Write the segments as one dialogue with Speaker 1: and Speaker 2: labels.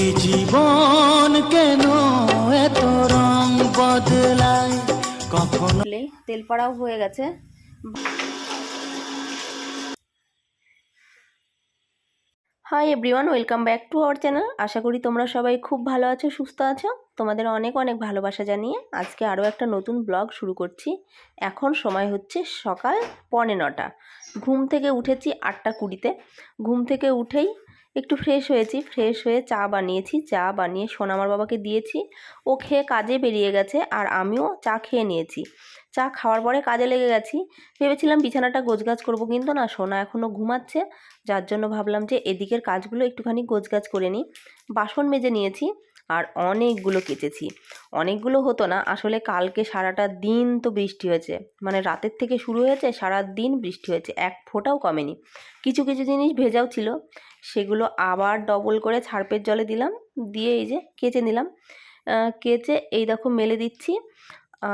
Speaker 1: এ জীবন কেন এত রং বদলায়? কখনো
Speaker 2: তেল পাড়াও হয়ে গেছে। Hi everyone welcome back to our channel আশা করি তোমরা সবাই খুব ভালো আছো, সুস্থ আছো। তোমাদের অনেক অনেক ভালোবাসা জানিয়ে আজকে আরও একটা নতুন ব্লগ শুরু করছি। এখন সময় হচ্ছে সকাল পৌনে নটা। ঘুম থেকে উঠেছি আটটা কুড়িতে। ঘুম থেকে উঠেই একটু ফ্রেশ হয়েছি ফ্রেশ হয়ে চা বানিয়েছি। চা বানিয়ে সোনামার বাবাকে দিয়েছি। ও খেয়ে কাজে বেরিয়ে গেছে আর আমিও চা খেয়ে নিয়েছি। চা খাওয়ার পরে কাজে লেগে গেছি। ভেবেছিলাম বিছানাটা গোছগাছ করব কিন্তু না, সোনা এখনও ঘুমাচ্ছে। যার জন্য ভাবলাম যে এদিকের কাজগুলো একটুখানি গোছগাছ করে নিই। বাসন মেজে নিয়েছি আর অনেকগুলো কেচেছি। অনেকগুলো হতো না, আসলে কালকে সারাটা দিন তো বৃষ্টি হয়েছে। মানে রাতের থেকে শুরু হয়েছে সারা দিন বৃষ্টি হয়েছে। এক ফোঁটাও কমেনি। কিছু কিছু জিনিস ভেজাও ছিল। সেগুলো আবার ডবল করে ছাড়পের জলে দিলাম। দিয়ে এই যে কেচে নিলাম। কেচে এই দেখো মেলে দিচ্ছি।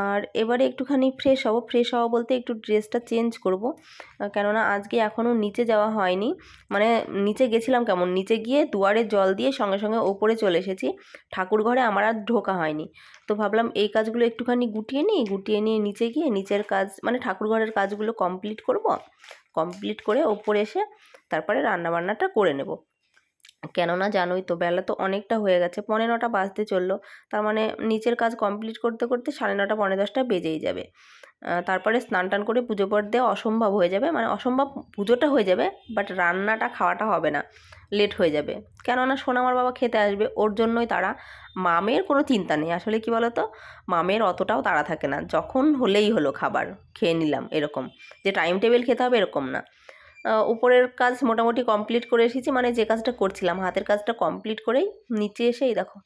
Speaker 2: আর এবারে একটুখানি ফ্রেশ হব। ফ্রেশ হওয়া বলতে একটু ড্রেসটা চেঞ্জ করব। কেননা আজকে এখনও নিচে যাওয়া হয়নি। মানে নিচে গেছিলাম কেমন? নিচে গিয়ে দুয়ারে জল দিয়ে সঙ্গে সঙ্গে ওপরে চলে এসেছি। ঠাকুর ঘরে আমার আর ঢোকা হয়নি। তো ভাবলাম এই কাজগুলো একটুখানি গুটিয়ে নিই। গুটিয়ে নিয়ে নিচে গিয়ে নিচের কাজ মানে ঠাকুর ঘরের কাজগুলো কমপ্লিট করব। কমপ্লিট করে ওপরে এসে তারপরে রান্নাবান্নাটা করে নেব। কেননা জানোই তো বেলা তো অনেকটা হয়ে গেছে, পনে নটা বাজতে চলল। তার মানে নিচের কাজ কমপ্লিট করতে করতে সাড়ে নটা পনেরো দশটা বেজেই যাবে। তারপরে স্নান টান করে পুজো পট দেওয়া অসম্ভব হয়ে যাবে। মানে অসম্ভব পুজোটা হয়ে যাবে বাট রান্নাটা খাওয়াটা হবে না। লেট হয়ে যাবে। কেননা সোনামার বাবা খেতে আসবে, ওর জন্যই তারা, মামের কোনো চিন্তা নেই। আসলে কি বলতো? মামের অতটাও তাড়া থাকে না। যখন হলেই হলো খাবার, খেয়ে নিলাম এরকম। যে টাইম টেবিল খেতে হবে এরকম না। উপরের কাজ মোটামুটি কমপ্লিট করে এসেছি। মানে যে কাজটা করছিলাম, হাতের কাজটা কমপ্লিট করেই নিচে এসেই দেখো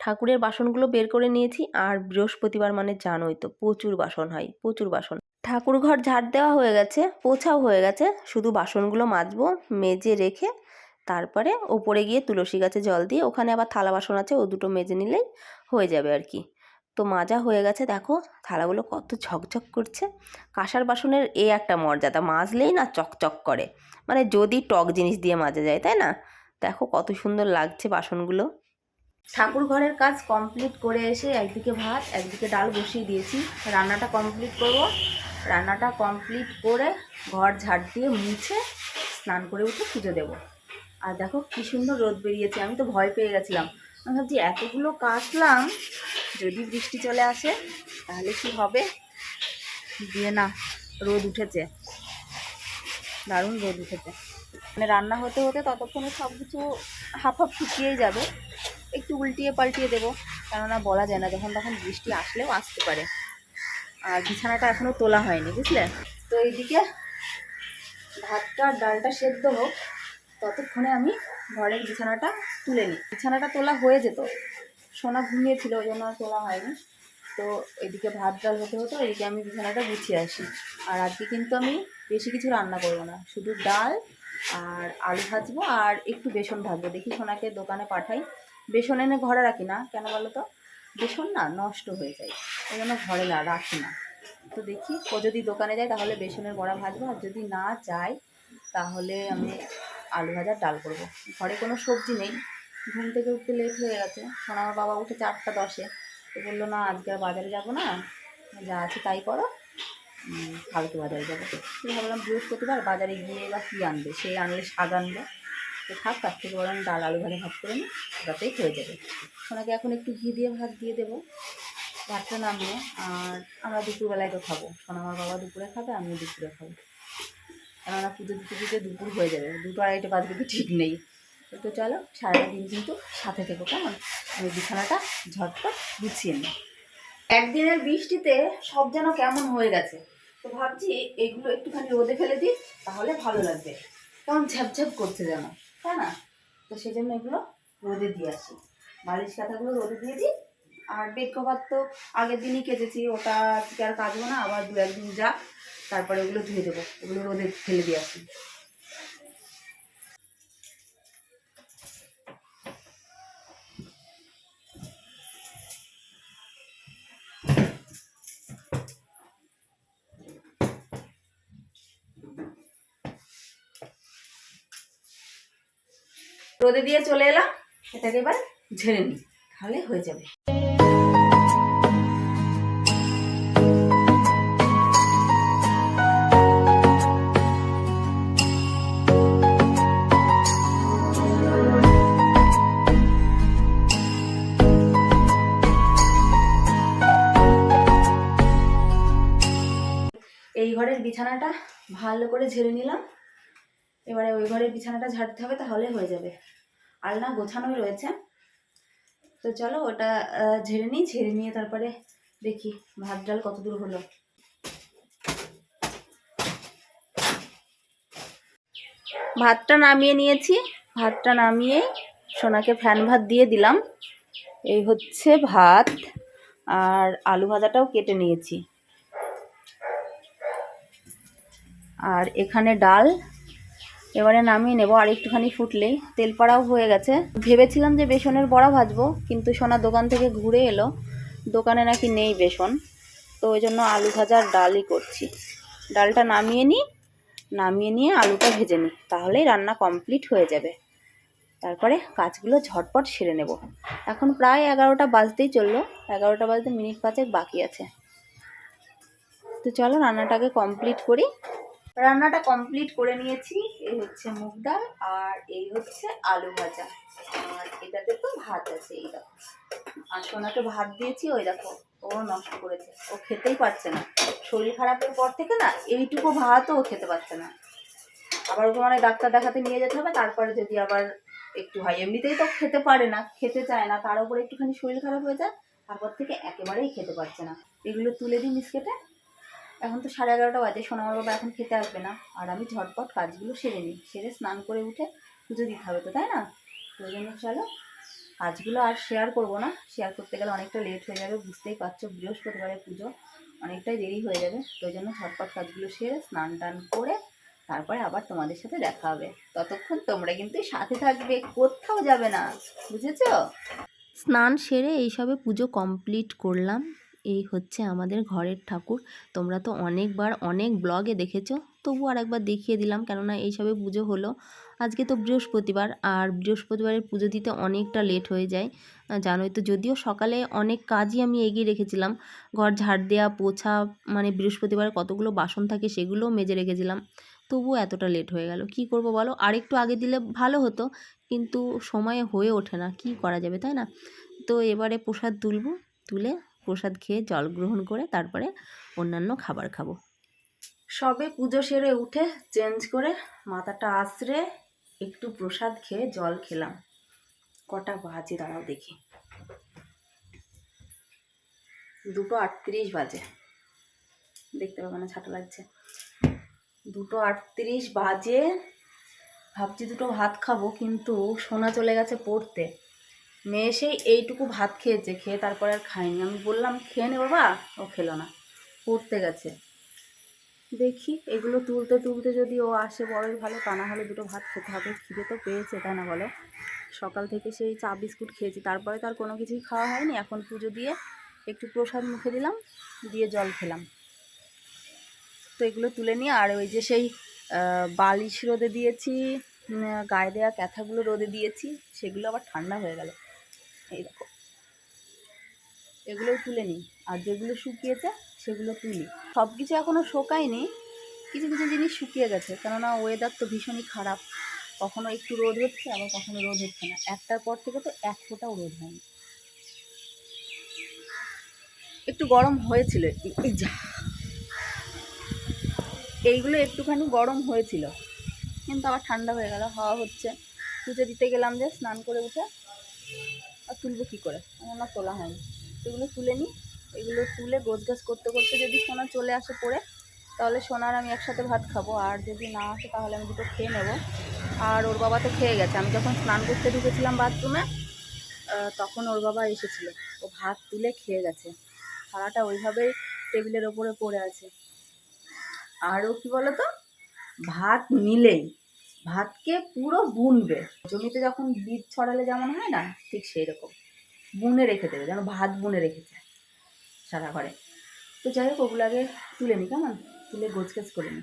Speaker 2: ঠাকুরের বাসনগুলো বের করে নিয়েছি আর বৃহস্পতিবার মানে জানোই তো, প্রচুর বাসন হয়, প্রচুর বাসন। ঠাকুর ঘর ঝাড় দেওয়া হয়ে গেছে, পোছাও হয়ে গেছে, শুধু বাসনগুলো মাজবো, মেজে রেখে তারপরে ওপরে গিয়ে তুলসী গাছে জল দিয়ে, ওখানে আবার থালা বাসন আছে, ও দুটো মেজে নিলেই হয়ে যাবে আর কি। তো মাজা হয়ে গেছে, দেখো থালাগুলো কত ঝকঝক করছে। কাঁসার বাসনের এ একটা মর্যাদা, মাজলেই না চকচক করে। মানে যদি টক জিনিস দিয়ে মাজা যায়, তাই না? দেখো কত সুন্দর লাগছে বাসনগুলো। ঠাকুর ঘরের কাজ কমপ্লিট করে এসে একদিকে ভাত, একদিকে ডাল বসিয়ে দিয়েছি। রান্নাটা কমপ্লিট করব। রান্নাটা কমপ্লিট করে ঘর ঝাড় দিয়ে মুছে স্নান করে উঠে পুজো দেবো। আর দেখো কি সুন্দর রোদ বেরিয়েছে, আমি তো ভয় পেয়ে গেছিলাম। আমি ভাবছি এতগুলো কাটলাম, যদি বৃষ্টি চলে আসে, তাহলে কি হবে? দিয়ে না, রোদ উঠেছে। দারুণ রোদ উঠেছে। মানে রান্না হতে হতে ততক্ষণে সব কিছু হাফ হাফ শুকিয়েই যাবে। একটু উল্টিয়ে পাল্টিয়ে দেবো। কেননা বলা যায় না, যখন তখন বৃষ্টি আসলেও আসতে পারে। আর বিছানাটা এখনও তোলা হয়নি, বুঝলে? তো এইদিকে ভাতটা আর ডালটা সেদ্ধ হোক, ততক্ষণে আমি ঘরের বিছানাটা তুলে নিই। বিছানাটা তোলা হয়ে যেত, সোনা ঘুমিয়েছিল, ওই জন্য তোলা হয়নি। তো এদিকে ভাত, ডাল হতে হতো এদিকে আমি বিছানাটা গুছিয়ে আসি। আর আজকে কিন্তু আমি বেশি কিছু রান্না করব না, শুধু ডাল আর আলু ভাজবো আর একটু বেসন ভাজবো। দেখি সোনাকে দোকানে পাঠাই। বেসন এনে ঘরে রাখি না, কেন বলো তো বেসন না নষ্ট হয়ে যায় ওই জন্য ঘরে না, রাখি না। তো দেখি, ও যদি দোকানে যায় তাহলে বেসনের বড়া ভাজবো, আর যদি না যায় তাহলে আমি আলু ভাজার ডাল করব। ঘরে কোনো সবজি নেই, ঘুম থেকে উঠতে লেট হয়ে গেছে। সোনা আমার বাবা উঠে চারটা দশে। তো বলল, না, আজকে আর বাজারে যাব না, যা আছে তাই করো। কালকে বাজারে যাব। ভাবলাম বৃহস্পতিবার বাজারে গিয়ে বা কী আনবে? সে আনলে, শাক আনবে। তো থাক তার থেকে বরং ডাল, আলু ভাজা ভাত করে নিই ওটাতেই হয়ে যাবে। সোনাকে এখন একটু ঘি দিয়ে ভাত দিয়ে দেবো। ভাতটা নামিয়ে আর আমরা দুপুরবেলায় তো খাব। সোনা আমার বাবা দুপুরে খাবে, আমিও দুপুরে খাব। কেননা পুজো দিতে দিতে দুপুর হয়ে যাবে। দুটো আড়াইটে বাজবে কি ঠিক নেই। তো চলো সারাটা দিন কিন্তু সাথে থেকো, কেমন? আমি বিছানাটা ঝটপট গুছিয়ে নিই। একদিনের বৃষ্টিতে সব যেন কেমন হয়ে গেছে। তো ভাবছি এগুলো একটুখানি রোদে ফেলে দিই, তাহলে ভালো লাগবে। কেমন ঝ্যাপঝ্যাপ করছে যেন। তাই না? তো সেই জন্য এগুলো রোদে দিয়ে আসি। বালিশ কাঁথাগুলো রোদে দিয়ে দিই। আর বেড কভার তো আগের দিনই কেটেছি ওটা আজকে আর কাজবো না, আবার দু একদিন যাক, তারপরে ওগুলো ধুয়ে দেবো। ওগুলো রোদে ফেলে দিয়ে আসি। রোদে দিয়ে চলে এলাম, এটাকে এবার ঝেড়ে নিই, তাহলে হয়ে যাবে। এই ঘরের বিছানাটা ভালো করে ঝেড়ে নিলাম। এবারে ওই ঘরের বিছানাটা ঝাড়তে হবে তাহলে হয়ে যাবে। আলনা গোছানোই রয়েছে। তো চলো ওটা ঝেড়ে নিই, ঝেড়ে নিয়ে তারপরে দেখি ভাত ডাল কত দূর হলো। ভাতটা নামিয়ে নিয়েছি। ভাতটা নামিয়ে সোনাকে ফ্যান ভাত দিয়ে দিলাম। এই হচ্ছে ভাত, আর আলু ভাজাটাও কেটে নিয়েছি। আর এখানে ডাল এবারে নামিয়ে নেব, আর একটুখানি ফুটলেই তেল পাড়াও হয়ে গেছে। ভেবেছিলাম যে বেসনের বড়া ভাজবো, কিন্তু সোনা দোকান থেকে ঘুরে এলো। দোকানে নাকি নেই বেসন, তো ওই জন্য আলু ভাজার ডালই করছি। ডালটা নামিয়ে নিই, নামিয়ে নিয়ে আলুটা ভেজে নিই। তাহলেই রান্না কমপ্লিট হয়ে যাবে। তারপরে কাজগুলো ঝটপট সেরে নেব। এখন প্রায় এগারোটা বাজতেই চলল। এগারোটা বাজতে মিনিট পাঁচেক বাকি আছে। তো চলো রান্নাটাকে কমপ্লিট করি। রান্নাটা কমপ্লিট করে নিয়েছি। এই হচ্ছে মুগ ডাল আর এই হচ্ছে আলু ভাজা। আর এটাতে তো ভাত আছে, এই দেখো। আর সোনাকে ভাত দিয়েছি, ওই দেখো, ও নষ্ট করেছে। ও খেতেই পারছে না। শরীর খারাপের পর থেকে না, এইটুকু ভাতও ও খেতে পারছে না। আবার ওকে মানে ডাক্তার দেখাতে নিয়ে যেতে হবে, তারপরে যদি আবার একটু হয়। এমনিতেই তো খেতে পারে না, খেতে চায় না। তার উপরে একটুখানি শরীর খারাপ হয়ে যায়, তারপর থেকে একেবারেই খেতে পারছে না। এগুলো তুলে দিই মিসকেটে এখন তো সাড়ে এগারোটা বাজে সোনামার বাবা এখন খেতে আসবে না। আর আমি ঝটপট কাজগুলো সেরে নিই। সেরে স্নান করে উঠে পুজো দিতে হবে তো, তাই না? ওই জন্য চলো, কাজগুলো আর শেয়ার করব না। শেয়ার করতে গেলে অনেকটা লেট হয়ে যাবে, বুঝতেই পারছ, বৃহস্পতিবারের পুজো অনেকটাই দেরি হয়ে যাবে। তো জন্য ঝটপট কাজগুলো সেরে স্নান টান করে তারপরে আবার তোমাদের সাথে দেখা হবে। ততক্ষণ তোমরা কিন্তু সাথে থাকবে, কোথাও যাবে না, বুঝেছ? স্নান সেরে এইসবে পুজো কমপ্লিট করলাম। এই হচ্ছে আমাদের ঘরের ঠাকুর। তোমরা তো অনেকবার, অনেক ব্লগে দেখেছ তবু আর একবার দেখিয়ে দিলাম, কেননা এইসবে পুজো হলো। আজকে তো বৃহস্পতিবার, আর বৃহস্পতিবারের পুজো দিতে অনেকটা লেট হয়ে যায়। জানোই তো, যদিও সকালে অনেক কাজই আমি এগিয়ে রেখেছিলাম। ঘর ঝাড় দেওয়া পোছা মানে বৃহস্পতিবার কতগুলো বাসন থাকে সেগুলোও মেজে রেখেছিলাম। তবুও এতটা লেট হয়ে গেল। কি করব বলো? আরেকটু আগে দিলে ভালো হতো, কিন্তু সময়ে হয়ে ওঠে না। কি করা যাবে, তাই না? তো এবারে প্রসাদ তুলব, তুলে প্রসাদ খেয়ে জল গ্রহণ করে তারপরে অন্যান্য খাবার খাব। সবে পুজো সেরে উঠে চেঞ্জ করে মাথাটা আশ্রে একটু প্রসাদ খেয়ে জল খেলাম। কটা বাজে দাঁড়াও দেখি। দুটো আটত্রিশ বাজে। দেখতে পাবো না, ছাটা লাগছে। দুটো আটত্রিশ বাজে। ভাবছি দুটো ভাত খাব, কিন্তু সোনা চলে গেছে পড়তে। মেয়ে সেই এইটুকু ভাত খেয়েছে, খেয়ে তারপরে আর খায়নি। আমি বললাম, খেয়ে নে বাবা। ও খেলো না, পড়তে গেছে। দেখি, এগুলো তুলতে তুলতে যদি ও আসে বড়ই ভালো, তা না হলে দুটো ভাত খেতে হবে। খিদে তো পেয়েছে তাই না বলো। সকাল থেকে সেই চা বিস্কুট খেয়েছি, তারপরে তার কোনো কিছুই খাওয়া হয়নি। এখন পুজো দিয়ে একটু প্রসাদ মুখে দিলাম, দিয়ে জল খেলাম। তো এগুলো তুলে নিয়ে, আর ওই যে সেই বালিশ রোদে দিয়েছি গায়ে দেওয়া ক্যাথাগুলো রোদে দিয়েছি, সেগুলো আবার ঠান্ডা হয়ে গেল। দেখো। এগুলোও তুলে নিই। আর যেগুলো শুকিয়েছে, সেগুলো তুলি। সব কিছু এখনও শোকায়নি। কিছু কিছু জিনিস শুকিয়ে গেছে। কেননা ওয়েদার তো ভীষণই খারাপ। কখনো একটু রোদ হচ্ছে, আবার কখনো রোদ হচ্ছে না। একটার পর থেকে তো এক ফোঁটাও রোদ হয়নি। একটু গরম হয়েছিল। যা। এইগুলো একটুখানি গরম হয়েছিল। কিন্তু আবার ঠান্ডা হয়ে গেল, হাওয়া হচ্ছে। পুজো দিতে গেলাম যে, স্নান করে উঠে আর তুলবো কী করে? আমার না তোলা হয়নি। এগুলো তুলে নিই এগুলো তুলে গোছগাছ করতে করতে যদি সোনা চলে আসে পড়ে, তাহলে সোনার আমি একসাথে ভাত খাব। আর যদি না আসে, তাহলে আমি দুটো খেয়ে নেব। আর ওর বাবা তো খেয়ে গেছে। আমি যখন স্নান করতে ঢুকেছিলাম বাথরুমে তখন ওর বাবা এসেছিল। ও ভাত তুলে খেয়ে গেছে। থালাটা ওইভাবেই টেবিলের ওপরে পড়ে আছে। আর ও কী বলো তো ভাত নিলেই। ভাতকে পুরো বুনবে। জমিতে যখন বীজ ছড়ালে যেমন হয় না, ঠিক সেই রকম বুনে রেখে দেবে, যেন ভাত বুনে রেখেছে সারা ঘরে। তো যাই হোক, ওগুলো আগে তুলে নি, কেমন? তুলে গোছগাছ করে নি।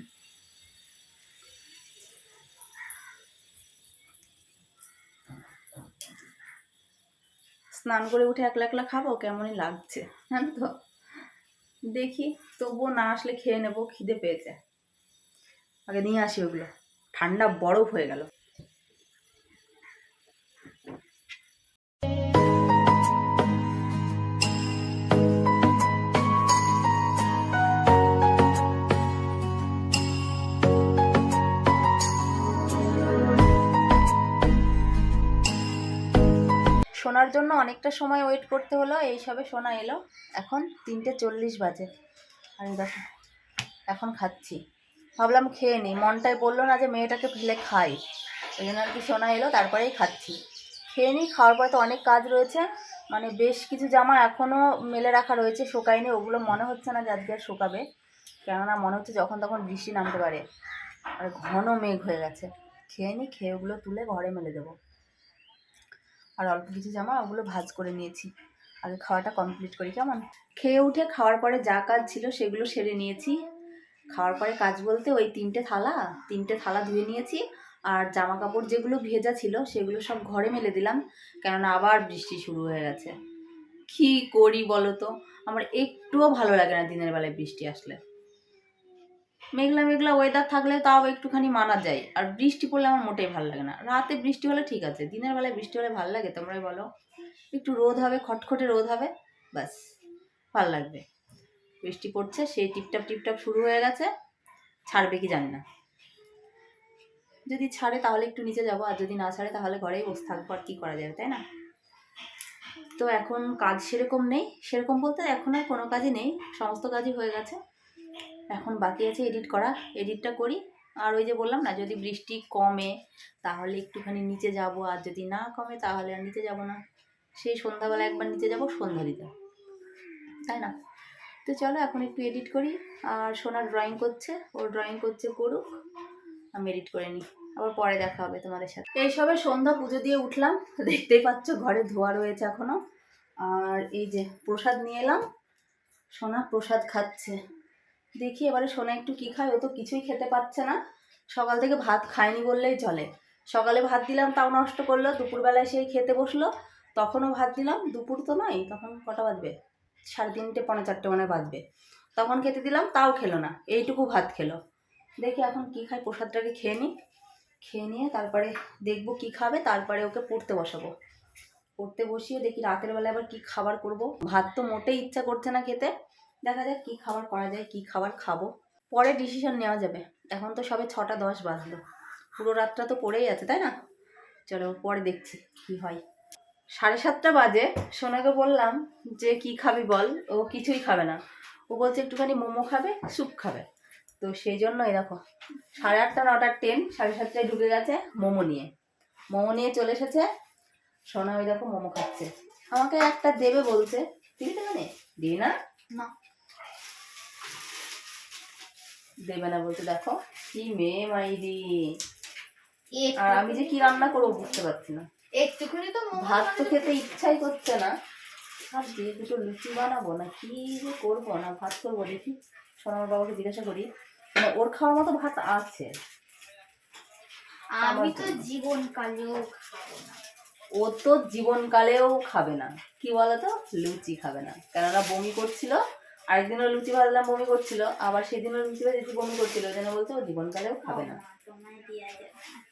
Speaker 2: স্নান করে উঠে একলা একলা খাব, কেমনই লাগছে, জানো তো? দেখি, তবুও না আসলে খেয়ে নেব, খিদে পেয়েছে। আগে নিয়ে আসি ওগুলো। ঠান্ডা বরফ হয়ে গেল। শোনার জন্য অনেকটা সময় ওয়েট করতে হলো, এই সবে শোনা এলো। এখন তিনটে চল্লিশ বাজে। এই দেখো, এখন খাচ্ছি। ভাবলাম খেয়ে নিই। মনটাই বলল না যে মেয়েটাকে ফেলে খাই। ওই জন্য আর কি শোনা এলো, তারপরেই খাচ্ছি। খেয়ে নিই, খাওয়ার পরে তো অনেক কাজ রয়েছে। মানে বেশ কিছু জামা এখনও মেলে রাখা রয়েছে, শোকায়নি। ওগুলো মনে হচ্ছে না যে আজকে আর শোকাবে। কেননা মনে হচ্ছে যখন তখন বৃষ্টি নামতে পারে। আর ঘন মেঘ হয়ে গেছে। খেয়ে নিই, খেয়ে ওগুলো তুলে ঘরে মেলে দেবো। আর অল্প কিছু জামা ওগুলো ভাজ করে নিয়েছি। আগে খাওয়াটা কমপ্লিট করি, কেমন? খেয়ে উঠে খাওয়ার পরে যা কাজ ছিল সেগুলো সেরে নিয়েছি। খাওয়ার পরে কাজ বলতে ওই তিনটে থালা তিনটে থালা ধুয়ে নিয়েছি। আর জামা কাপড় যেগুলো ভেজা ছিল, সেগুলো সব ঘরে মেলে দিলাম, কেননা আবার বৃষ্টি শুরু হয়ে গেছে। কি করি বলো তো আমার একটুও ভালো লাগে না দিনের বেলায় বৃষ্টি আসলে। মেঘলা মেঘলা ওয়েদার থাকলে তাও একটুখানি মানা যায়। আর বৃষ্টি পড়লে আমার মোটেই ভালো লাগে না। রাতে বৃষ্টি হলে ঠিক আছে, দিনের বেলায় বৃষ্টি হলে ভালো লাগে, তোমরাই বলো। একটু রোদ হবে, খটখটে রোদ হবে, ব্যাস, ভালো লাগবে। বৃষ্টি পড়ছে, সেই টিপটাপ টিপটাপ শুরু হয়ে গেছে। ছাড়বে কি জানি না। যদি ছাড়ে তাহলে একটু নিচে যাব, আর যদি না ছাড়ে তাহলে ঘরেই বসে থাকব, আর কী করা যাবে, তাই না? তো এখন কাজ সেরকম নেই, সেরকম বলতে এখন আর কোনো কাজই নেই, সমস্ত কাজই হয়ে গেছে। এখন বাকি আছে এডিট করা, এডিটটা করি। আর ওই যে বললাম না, যদি বৃষ্টি কমে তাহলে একটুখানি নিচে যাব, আর যদি না কমে তাহলে আর নিচে যাব না। সেই সন্ধ্যাবেলা একবার নিচে যাব, সন্ধ্যা দিতে তাই না? তো চলো এখন একটু এডিট করি। আর সোনার ড্রয়িং করছে ও ড্রয়িং করছে করুক, আমি এডিট করে নিই। আবার পরে দেখা হবে তোমাদের সাথে। এই সবে সন্ধ্যা পুজো দিয়ে উঠলাম, দেখতেই পাচ্ছ ঘরে ধোয়া রয়েছে এখনও। আর এই যে প্রসাদ নিয়ে এলাম, সোনা প্রসাদ খাচ্ছে। দেখি এবারে সোনা একটু কী খায়, ও তো কিছুই খেতে পারছে না। সকাল থেকে ভাত খায়নি বললেই চলে। সকালে ভাত দিলাম, তাও নষ্ট করল, দুপুরবেলায় সেই খেতে বসল, তখনও ভাত দিলাম, দুপুর তো নয়, তখন কটা বাজবে? সাড়ে তিনটে পনেরো চারটে মানে বাজবে। তখন খেতে দিলাম, তাও খেলো না। এইটুকু ভাত খেলো। দেখি এখন কি খায় প্রসাদটাকে খেয়ে নিই। খেয়ে নিয়ে তারপরে দেখব কি খাবে, তারপরে ওকে পড়তে বসাবো। পড়তে বসিয়ে দেখি রাতের বেলা আবার কি খাবার করব। ভাত তো মোটেই ইচ্ছা করছে না খেতে। দেখা যাক কি খাবার করা যায়, কি খাবার খাব। পরে ডিসিশন নেওয়া যাবে। এখন তো সবে ছটা দশ বাজলো। পুরো রাতটা তো পড়েই আছে, তাই না? চলো পরে দেখছি কি হয়। সাড়ে সাতটা বাজে সোনাকে বললাম যে কি খাবি বল? ও কিছুই খাবে না। ও বলছে একটুখানি মোমো খাবে স্যুপ খাবে। তো সেই জন্য এই দেখো সাড়ে আটটা নটার ট্রেন সাড়ে সাতটায় ঢুকে গেছে মোমো নিয়ে। মোমো নিয়ে চলে এসেছে। সোনা ওই দেখো মোমো খাচ্ছে। আমাকে একটা দেবে বলছে। দিবি তো মানে দিবি না?
Speaker 3: না।
Speaker 2: দেবে না বলতে দেখো কি মেয়ে মাইরি। আর আমি যে কি রান্না করব বুঝতে পারছি না।
Speaker 3: একটুখানি তো
Speaker 2: ভাত তো খেতে ইচ্ছাই করছে না। আর দিয়ে দুটো লুচি বানাবো না কি যে করব না ভাত করব দেখি। সোনার বাবাকে জিজ্ঞাসা করি মানে ওর খাওয়ার মতো ভাত আছে।
Speaker 3: আমি তো
Speaker 2: জন্য।
Speaker 3: জীবন কালেও খাব না।
Speaker 2: ও তো জীবনকালেও খাবে না। কি বলতো? লুচি খাবে না। কেননা বমি করছিল আরেকদিনও লুচি ভাজলাম বমি করছিল আবার সেদিনও লুচি ভাজেছি বমি করছিল জন্য বলছে ও জীবনকালেও খাবে না।
Speaker 3: তোমায় দেয়া যাবে না।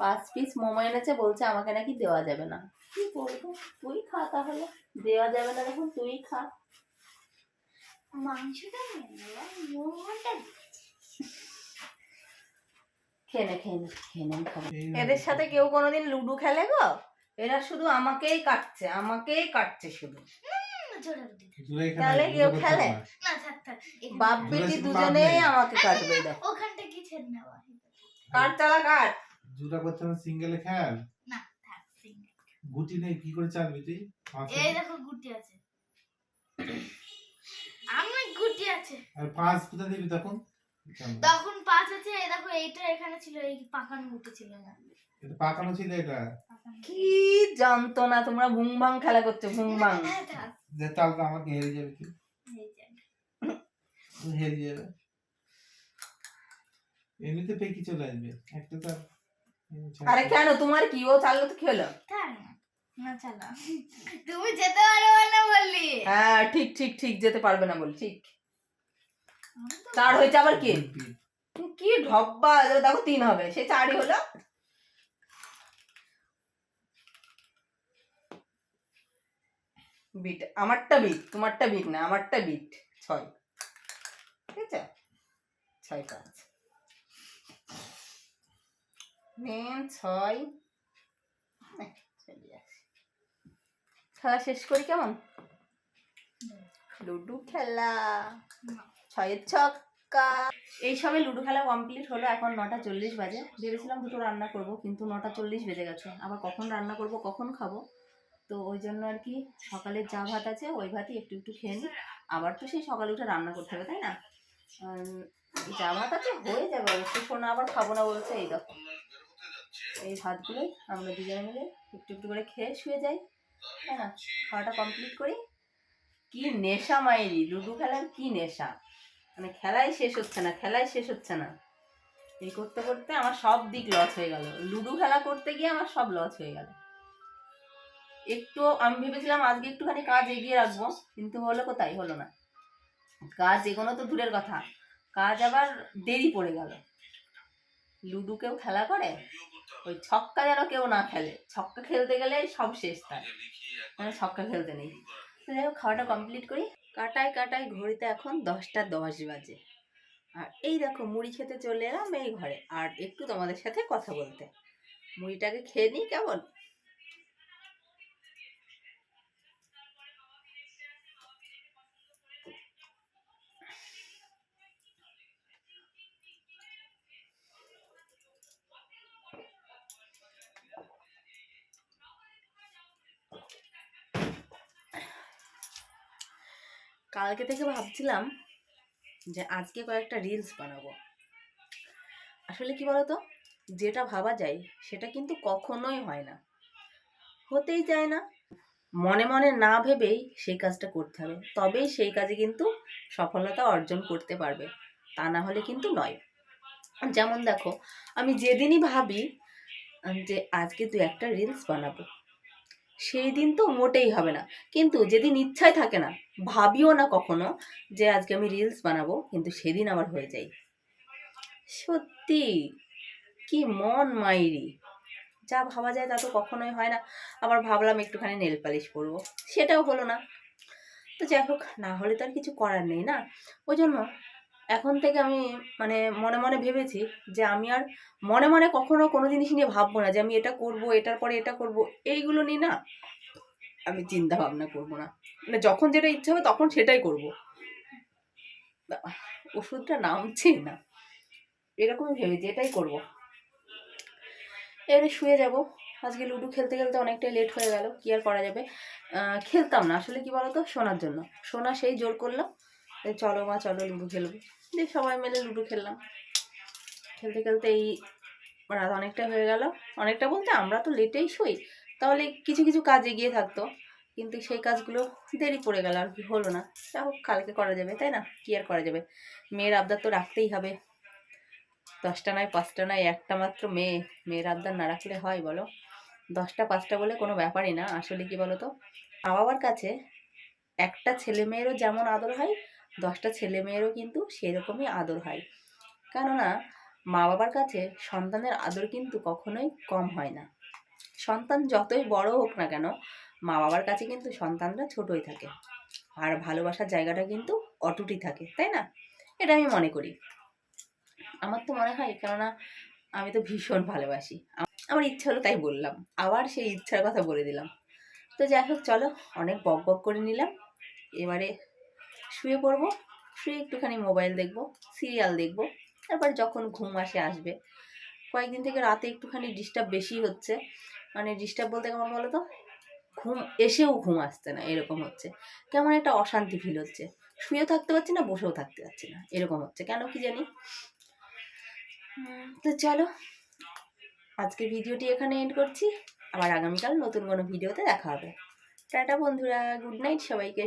Speaker 2: পাঁচ পিস মোমো এনেছে বলছে আমাকে নাকি দেওয়া যাবে না। কি করব তুই খা তাহলে। দেওয়া যাবে না দেখুন তুই খা।
Speaker 3: মাংসটা নিয়ে নেব মোমোটা
Speaker 2: খেয়ে নে খেয়ে নে খেয়ে নে আমি খাব।
Speaker 4: এই-
Speaker 2: এদের সাথে কেউ কোনোদিন লুডো খেলে গো? এরা শুধু আমাকেই কাটছে আমাকেই কাটছে শুধু। তাহলে কেউ খেলে? বাপ। বেটি দুজনেই আমাকে কাটবে
Speaker 3: ওখানটা কি ছেড়ে নেওয়া?
Speaker 2: কাট চালা কাট?
Speaker 4: জুতা করতে হবে সিঙ্গেলে খেল
Speaker 3: না থাক single।
Speaker 4: গুটি নেই কি করে চালবি তুই?
Speaker 3: এই দেখো গুটি আছে। আমার গুটি আছে।
Speaker 4: আর পাঁচ কোথা দিবি তখন?
Speaker 3: তখন পাঁচ আছে এই দেখো এইটা এখানে ছিল এই পাকানো গুটি ছিল না।
Speaker 4: এটা পাকানো ছিল এটা?
Speaker 2: কি জানতো না তোমরা ভুং ভাং খেলা করছ ভুং ভাং
Speaker 3: হ্যাঁ, থাক।
Speaker 4: যে আমাকে হেরে যাবে কি? হেরে যাবে। এমনিতে পেকি চলে আসবে একটা তার
Speaker 2: আরে কেন? তোমার কি? ও চাললো তো খেলো।
Speaker 3: না। না চালা। তুমি যেতে পারবে না বললি।
Speaker 2: হ্যাঁ ঠিক ঠিক ঠিক যেতে পারবে না বল ঠিক। চার হয়েছে আবার কি? কি? ঢব্বা? দেখো তিন হবে। সে চারই হলো। বিট। আমারটা বিট তোমারটা বিট না আমারটা বিট। ছয়। ঠিক আছে? ছয় পাঁচ মেন ছয়। আসি। খেলা শেষ করি কেমন? লুডু খেলা। ছয়ের ছক্কা। এই সবে লুডো খেলা কমপ্লিট হলো, এখন নটা চল্লিশ বাজে। ভেবেছিলাম দুটো রান্না করব, কিন্তু নটা চল্লিশ বেজে গেছে। আবার কখন রান্না করব, কখন খাব? তো ওই জন্য আর কি সকালের যা ভাত আছে, ওই ভাতই একটু একটু খেয়ে নিই। আবার তো সেই সকালে উঠে রান্না করতে হবে, তাই না? যা ভাত আছে, হয়ে যাবে অবশ্য। শোনা আবার খাব না বলছে, এই দেখো। এই ভাতগুলোই আমরা দুজনে মিলে একটু একটু করে খেয়ে শুয়ে যাই। তাই না খাওয়াটা কমপ্লিট করি। কি নেশা মাইরি, লুডো খেলার কি নেশা? মানে খেলাই শেষ হচ্ছে না, খেলাই শেষ হচ্ছে না। এই করতে করতে আমার সব দিক লস হয়ে গেল। লুডো খেলা করতে গিয়ে আমার সব লস হয়ে গেল। একটু, আমি ভেবেছিলাম আজকে একটুখানি কাজ এগিয়ে রাখব, কিন্তু হলো কোথায়? হলো না। কাজ এগোনো তো দূরের কথা। কাজ আবার দেরি পড়ে গেল। লুডো কেউ খেলা করে? ওই ছক্কা যেন কেউ না খেলে। ছক্কা খেলতে গেলে সব শেষ তার। মানে ছক্কা খেলতে নেই। তো যাই হোক, খাওয়াটা কমপ্লিট করি। কাটায় কাটায় ঘড়িতে এখন দশটা দশ বাজে। আর এই দেখো, মুড়ি খেতে চলে এলাম এই ঘরে। আর একটু তোমাদের সাথে কথা বলতে। মুড়িটাকে খেয়ে নিই কেমন? কালকে থেকে ভাবছিলাম যে আজকে কয়েকটা রিলস বানাবো। আসলে কি বলতো? যেটা ভাবা যায়, সেটা কিন্তু কখনোই হয় না। হতেই চায় না। মনে মনে না ভেবেই সেই কাজটা করতে হবে। তবেই সেই কাজে কিন্তু সফলতা অর্জন করতে পারবে। তা না হলে কিন্তু নয়। যেমন দেখো, আমি যেদিনই ভাবি যে আজকে দু একটা রিলস বানাবো সেই দিন তো মোটেই হবে না। কিন্তু যেদিন ইচ্ছাই থাকে না, ভাবিও না কখনো যে আজকে আমি রিলস বানাবো, কিন্তু সেদিন আমার হয়ে যায়। সত্যি, কি মন মাইরি। যা ভাবা যায় তা তো কখনোই হয় না। আবার ভাবলাম একটুখানি নেল পালিশ করব, সেটাও হলো না। তো যাই হোক, না হলে তো আর কিছু করার নেই না? ওই জন্য এখন থেকে আমি মানে মনে মনে ভেবেছি যে আমি আর মনে মনে কখনো কোনো জিনিস নিয়ে ভাববো না যে আমি এটা করব, এটার পরে এটা করব, এইগুলো নিয়ে না আমি চিন্তা ভাবনা করব না। মানে যখন যেটা ইচ্ছা হবে তখন সেটাই করব। ওষুধটা নামছে না। এরকমই ভেবেছি, এটাই করব। এবারে শুয়ে যাব। আজকে লুডো খেলতে খেলতে অনেকটাই লেট হয়ে গেল, কি আর করা যাবে? খেলতাম না। আসলে কি বলতো? শোনার জন্য। শোনা সেই জোর করল চলো মা, চলো লুডো খেলব। দিয়ে সবাই মিলে লুডো খেললাম। খেলতে খেলতে এই রাত অনেকটা হয়ে গেল। অনেকটা বলতে আমরা তো লেটেই শুই, তাহলে কিছু কিছু কাজ এগিয়ে থাকতো। কিন্তু সেই কাজগুলো দেরি পড়ে গেল আর কি, হলো না। যা হোক, কালকে করা যাবে, তাই না? কি আর করা যাবে? মেয়ের আবদার তো রাখতেই হবে। দশটা নয়, পাঁচটা নয়, একটা মাত্র মেয়ে। মেয়ের আবদার না রাখলে হয়, বলো? দশটা, পাঁচটা বলে কোনো ব্যাপারই না, আসলে কি বলো তো মা বাবার কাছে একটা ছেলে মেয়েরও যেমন আদর হয় দশটা ছেলে মেয়েরও কিন্তু সেরকমই আদর হয়। কেননা মা বাবার কাছে সন্তানের আদর কিন্তু কখনোই কম হয় না। সন্তান যতই বড় হোক না কেন মা বাবার কাছে কিন্তু সন্তানরা ছোটই থাকে। আর ভালোবাসার জায়গাটা কিন্তু অটুটই থাকে, তাই না? এটা আমি মনে করি। আমার তো মনে হয়, কেননা, আমি তো ভীষণ ভালোবাসি। আমার ইচ্ছা হলো তাই বললাম। আবার সেই ইচ্ছার কথা বলে দিলাম। তো যাই হোক, চলো, অনেক বক বক করে নিলাম। এবারে শুয়ে পড়ব, শুয়ে একটুখানি মোবাইল দেখব সিরিয়াল দেখব, তারপর যখন ঘুম আসে আসবে। কয়েকদিন থেকে রাতে একটুখানি ডিস্টার্ব বেশি হচ্ছে। মানে ডিস্টার্ব বলতে কেমন বলো তো ঘুম এসেও ঘুম আসছে না, এরকম হচ্ছে। কেমন একটা অশান্তি ফিল হচ্ছে। শুয়েও থাকতে পারছি না, বসেও থাকতে পারছি না, এরকম হচ্ছে। কেন কি জানি? তো চলো আজকে ভিডিওটি এখানে এন্ড করছি। আবার আগামীকাল নতুন কোনো ভিডিওতে দেখা হবে। টাটা বন্ধুরা গুড নাইট সবাইকে।